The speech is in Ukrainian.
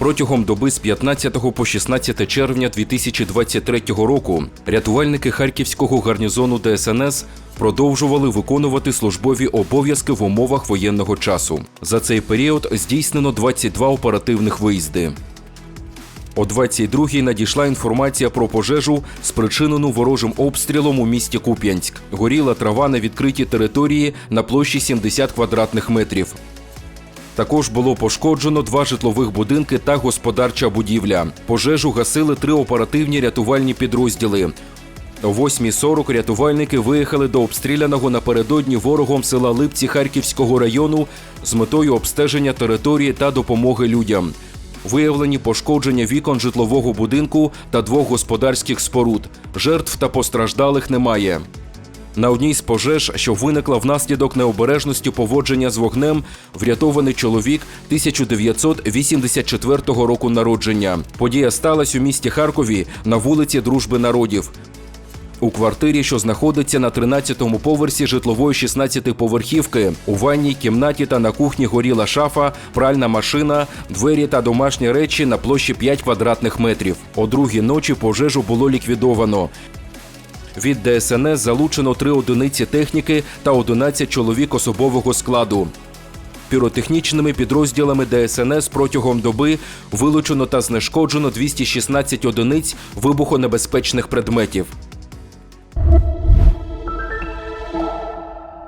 Протягом доби з 15 по 16 червня 2023 року рятувальники харківського гарнізону ДСНС продовжували виконувати службові обов'язки в умовах воєнного часу. За цей період здійснено 22 оперативних виїзди. О 22-й надійшла інформація про пожежу, спричинену ворожим обстрілом у місті Куп'янськ. Горіла трава на відкритій території на площі 70 квадратних метрів. Також було пошкоджено два житлових будинки та господарча будівля. Пожежу гасили три оперативні рятувальні підрозділи. О 8.40 рятувальники виїхали до обстріляного напередодні ворогом села Липці Харківського району з метою обстеження території та допомоги людям. Виявлені пошкодження вікон житлового будинку та двох господарських споруд. Жертв та постраждалих немає. На одній з пожеж, що виникла внаслідок необережності поводження з вогнем, врятований чоловік 1984 року народження. Подія сталася у місті Харкові на вулиці Дружби народів. У квартирі, що знаходиться на 13-му поверсі житлової 16-поверхівки, у ванній кімнаті та на кухні горіла шафа, пральна машина, двері та домашні речі на площі 5 квадратних метрів. О другій ночі пожежу було ліквідовано. Від ДСНС залучено три одиниці техніки та 11 чоловік особового складу. Піротехнічними підрозділами ДСНС протягом доби вилучено та знешкоджено 216 одиниць вибухонебезпечних предметів.